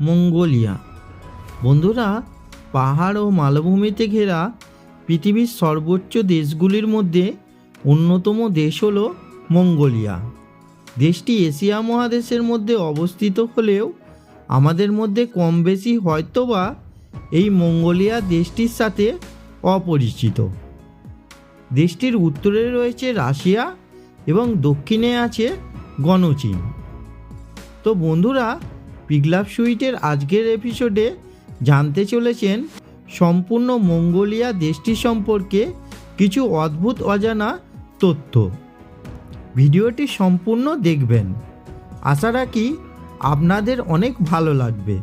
Mongolia. বন্ধুরা, পাহাড় ও মালভূমিতে ঘেরা পৃথিবীর সর্বোচ্চ দেশগুলির মধ্যে অন্যতম দেশ হল মঙ্গোলিয়া। দেশটি এশিয়া মহাদেশের মধ্যে অবস্থিত হলেও আমাদের মধ্যে কম বেশি হয়তোবা এই মঙ্গোলিয়া দেশটির সাথে অপরিচিত। দেশটির উত্তরে রয়েছে রাশিয়া এবং দক্ষিণে আছে গণচীন। তো বন্ধুরা পিগলাভ সুইটের আজকের এপিসোডে জানতে চলেছেন সম্পূর্ণ মঙ্গোলিয়া দেশটি সম্পর্কে কিছু অদ্ভুত অজানা তথ্য। ভিডিওটি সম্পূর্ণ দেখবেন। আশা রাখি আপনাদের অনেক ভালো লাগবে।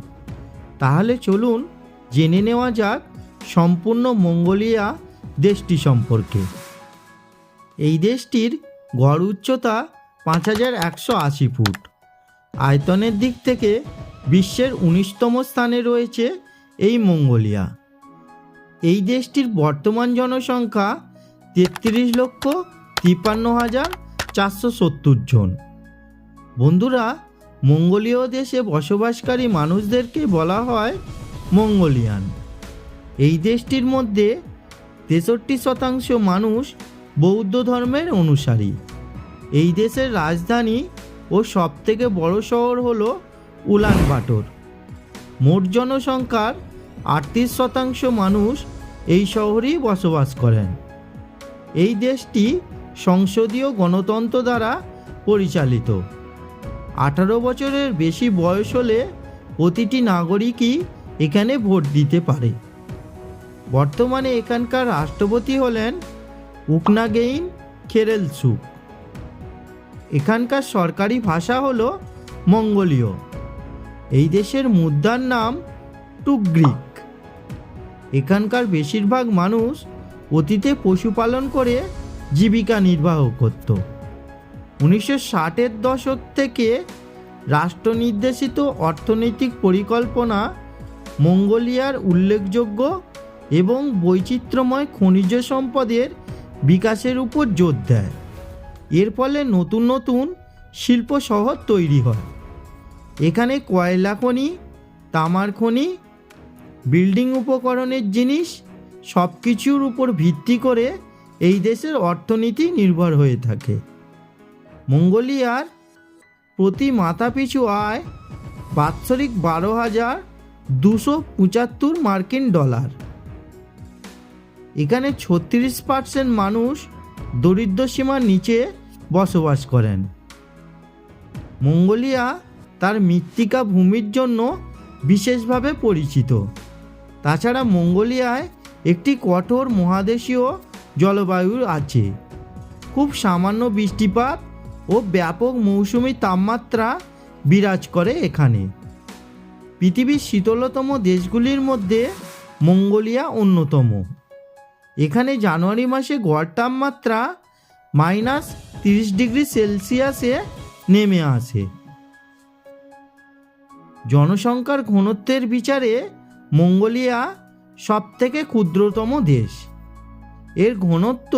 তাহলে চলুন জেনে নেওয়া যাক সম্পূর্ণ মঙ্গোলিয়া দেশটি সম্পর্কে। এই দেশটির গড় উচ্চতা পাঁচ হাজার একশো আশি ফুট। আয়তনের দিক থেকে বিশ্বের উনিশতম স্থানে রয়েছে এই মঙ্গোলিয়া। এই দেশটির বর্তমান জনসংখ্যা তেত্রিশ লক্ষ তিপ্পান্ন হাজার চারশো সত্তর জন। বন্ধুরা, মঙ্গোলীয় দেশে বসবাসকারী মানুষদেরকে বলা হয় মঙ্গোলিয়ান। এই দেশটির মধ্যে তেষট্টি শতাংশ মানুষ বৌদ্ধ ধর্মের অনুসারী। এই দেশের রাজধানী ও সবথেকে বড় শহর হল উলানবাটর মোট জনসংখ্যার আটত্রিশ শতাংশ মানুষ এই শহরেই বসবাস করেন। এই দেশটি সংসদীয় গণতন্ত্র দ্বারা পরিচালিত। আঠারো বছরের বেশি বয়স হলে প্রতিটি নাগরিকই এখানে ভোট দিতে পারে। বর্তমানে এখানকার রাষ্ট্রপতি হলেন উকনাগেইন খেরেলসুক এখানকার সরকারি ভাষা হল মঙ্গোলীয়। এই দেশের মুদ্রার নাম টুগ্রিক এখানকার বেশিরভাগ মানুষ অতীতে পশুপালন করে জীবিকা নির্বাহ করত। উনিশশো ষাটের দশক থেকে রাষ্ট্র নির্দেশিত অর্থনৈতিক পরিকল্পনা মঙ্গোলিয়ার উল্লেখযোগ্য এবং বৈচিত্র্যময় খনিজ সম্পদের বিকাশের উপর জোর দেয়। এর ফলে নতুন নতুন শিল্প শহর তৈরি হয়। এখানে কয়লা খনি, তামার খনি, বিল্ডিং উপকরণের জিনিস সব কিছুর উপর ভিত্তি করে এই দেশের অর্থনীতি নির্ভর হয়ে থাকে। মঙ্গোলিয়ার প্রতি মাথাপিছু আয় বাৎসরিক বারো হাজার দুশো পঁচাত্তর মার্কিন ডলার। এখানে ছত্রিশ পার্সেন্ট মানুষ দরিদ্র সীমার নিচে বসবাস করেন। মঙ্গোলিয়া তার মৃত্তিকা ভূমির জন্য বিশেষভাবে পরিচিত। তাছাড়া মঙ্গোলিয়ায় একটি কঠোর মহাদেশীয় জলবায়ু আছে। খুব সামান্য বৃষ্টিপাত ও ব্যাপক মৌসুমি তাপমাত্রা বিরাজ করে এখানে। পৃথিবীর শীতলতম দেশগুলির মধ্যে মঙ্গোলিয়া অন্যতম। এখানে জানুয়ারি মাসে গড় তাপমাত্রা মাইনাস তিরিশ ডিগ্রি সেলসিয়াসে নেমে আসে। জনসংখ্যার ঘনত্বের বিচারে মঙ্গোলিয়া সবথেকে ক্ষুদ্রতম দেশ। এর ঘনত্ব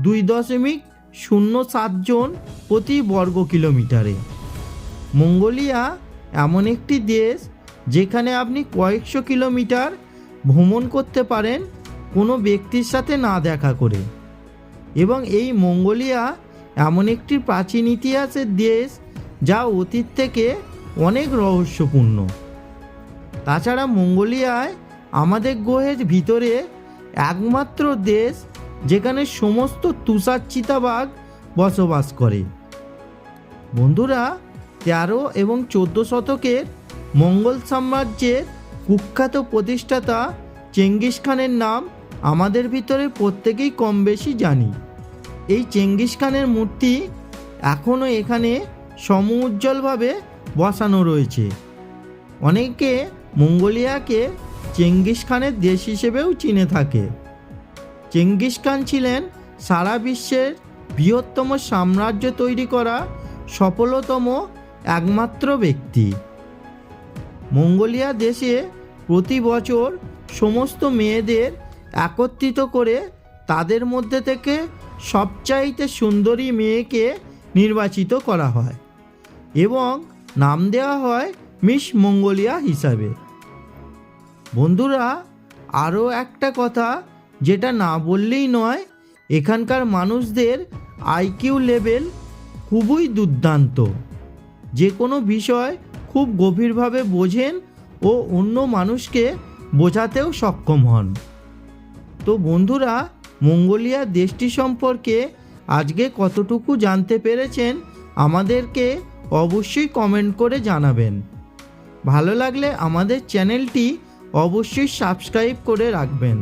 দুই দশমিক শূন্য সাত জন প্রতি বর্গ কিলোমিটারে। মঙ্গোলিয়া এমন একটি দেশ যেখানে আপনি কয়েকশো কিলোমিটার ভ্রমণ করতে পারেন কোনো ব্যক্তির সাথে না দেখা করে। এবং এই মঙ্গোলিয়া এমন একটি প্রাচীন ইতিহাসের দেশ যা অতীত থেকে অনেক রহস্যপূর্ণ। তাছাড়া মঙ্গোলিয়ায় আমাদের গ্রহের ভিতরে একমাত্র দেশ যেখানে সমস্ত তুষার চিতাবাঘ বসবাস করে। বন্ধুরা, তেরো এবং চোদ্দ শতকের মঙ্গল সাম্রাজ্যের কুখ্যাত প্রতিষ্ঠাতা চেঙ্গিস খানের নাম আমাদের ভিতরে প্রত্যেকেই কম বেশি জানি। এই চেঙ্গিস খানের মূর্তি এখনও এখানে সমুজ্জ্বলভাবে বসানো রয়েছে। অনেকে মঙ্গোলিয়াকে চেঙ্গিস খানের দেশ হিসেবেও চিনে থাকে। চেঙ্গিস খান ছিলেন সারা বিশ্বের বৃহত্তম সাম্রাজ্য তৈরি করা সফলতম একমাত্র ব্যক্তি। মঙ্গোলিয়া দেশে প্রতি বছর সমস্ত মেয়েদের একত্রিত করে তাদের মধ্যে থেকে সবচাইতে সুন্দরী মেয়েকে নির্বাচিত করা হয় এবং নাম দেওয়া হয় মিস মঙ্গোলিয়া হিসাবে। বন্ধুরা, আরও একটা কথা যেটা না বললেই নয়, এখানকার মানুষদের আইকিউ লেভেল খুবই দুর্দান্ত। যে কোনো বিষয় খুব গভীরভাবে বোঝেন ও অন্য মানুষকে বোঝাতেও সক্ষম হন। তো বন্ধুরা, মঙ্গোলিয়া দেশটি সম্পর্কে আজকে কতটুকু জানতে পেরেছেন আমাদেরকে অবশ্যই কমেন্ট করে জানাবেন। ভালো লাগলে আমাদের চ্যানেলটি অবশ্যই সাবস্ক্রাইব করে রাখবেন।